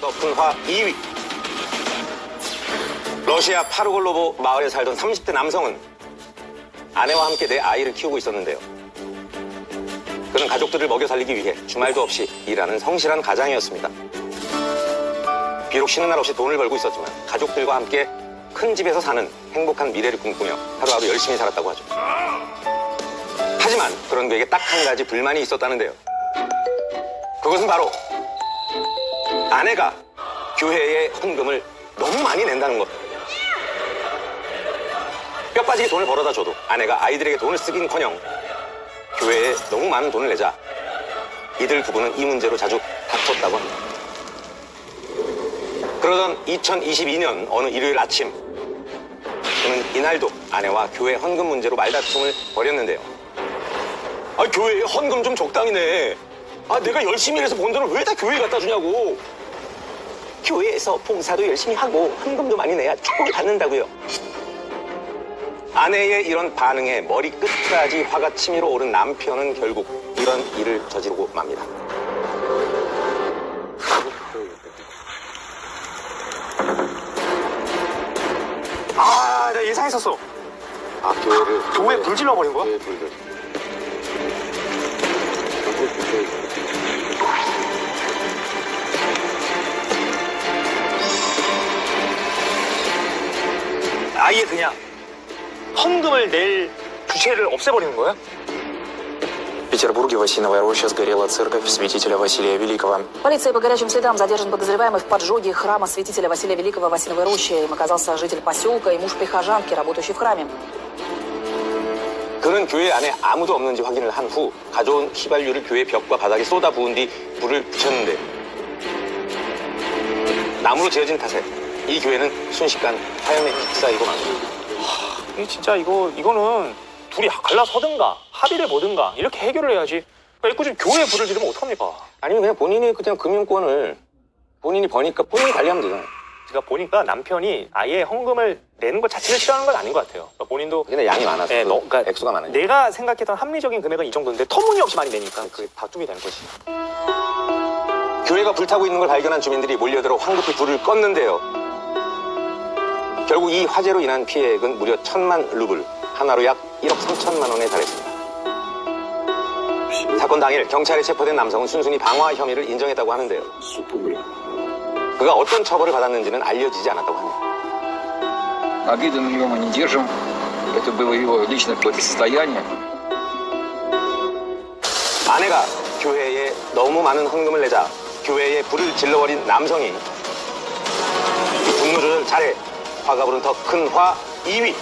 더큰화 2위. 러시아 파르골로보 마을에 살던 30대 남성은 아내와 함께 내 아이를 키우고 있었는데요. 그는 가족들을 먹여 살리기 위해 주말도 없이 일하는 성실한 가장이었습니다. 비록 쉬는 날 없이 돈을 벌고 있었지만 가족들과 함께 큰 집에서 사는 행복한 미래를 꿈꾸며 하루하루 열심히 살았다고 하죠. 하지만 그런 그에게 딱 한 가지 불만이 있었다는데요. 그것은 바로 아내가 교회에 헌금을 너무 많이 낸다는 것. 뼈 빠지게 돈을 벌어다 줘도 아내가 아이들에게 돈을 쓰긴커녕 교회에 너무 많은 돈을 내자 이들 부부는 이 문제로 자주 다퉜다고 합니다. 그러던 2022년 어느 일요일 아침 그는 이날도 아내와 교회 헌금 문제로 말다툼을 벌였는데요. 아 교회에 헌금 좀 적당히 내. 아 내가 열심히 일해서 번 돈을 왜 다 교회에 갖다 주냐고. 교회에서 봉사도 열심히 하고 헌금도 많이 내야 축복을 받는다고요. 아내의 이런 반응에 머리 끝까지 화가 치밀어 오른 남편은 결국 이런 일을 저지르고 맙니다. 아, 내가 예상했었어. 아 교회를 교회 불 질러버린 거야? 교회 불들. 아예 그냥 헌금을 낼 주체를 없애버리는 거야? В Петербурге в Осиновой роще сгорела церковь святителя Василия Великого. Полицией по горячим следам задержан подозреваемый в поджоге храма святителя Василия Великого в Осиновой роще. Им оказался житель поселка и муж прихожанки, работающий в храме. 그는 교회 안에 아무도 없는지 확인을 한 후 가져온 휘발유를 교회 벽과 바닥에 쏟아 부은 뒤 불을 붙였는데 나무로 지어진 탓에 이 교회는 순식간 화염에 휩싸이고 맙니다. 이 진짜 이거 이거는 둘이 갈라서든가 합의를 보든가 이렇게 해결을 해야지. 그러니까 이거 좀 교회에 불을 지르면 어떡합니까? 아니면 그냥 본인이 그냥 금융권을 본인이 버니까 본인이 관리하면 되잖아요. 제가 보니까 남편이 아예 헌금을 내는 것 자체를 싫어하는 건 아닌 것 같아요. 그러니까 본인도 근데 양이 많아서 네, 너, 그러니까 액수가 많아요. 내가 생각했던 합리적인 금액은 이 정도인데 터무니없이 많이 내니까 그게 다툼이 되는 거지. 교회가 불타고 있는 걸 발견한 주민들이 몰려들어 황급히 불을 껐는데요. 결국 이 화재로 인한 피해액은 무려 천만 루블, 하나로 약 1억 3천만 원에 달했습니다. 사건 당일 경찰에 체포된 남성은 순순히 방화 혐의를 인정했다고 하는데요. 그가 어떤 처벌을 받았는지는 알려지지 않았다고 합니다. Обиды на него мы не держим. Это было его личное какое-то состояние. 아내가 교회에 너무 많은 헌금을 내자 교회에 불을 질러버린 남성이 이 분노 조절 잘해 화가 부른 더 큰 화 2위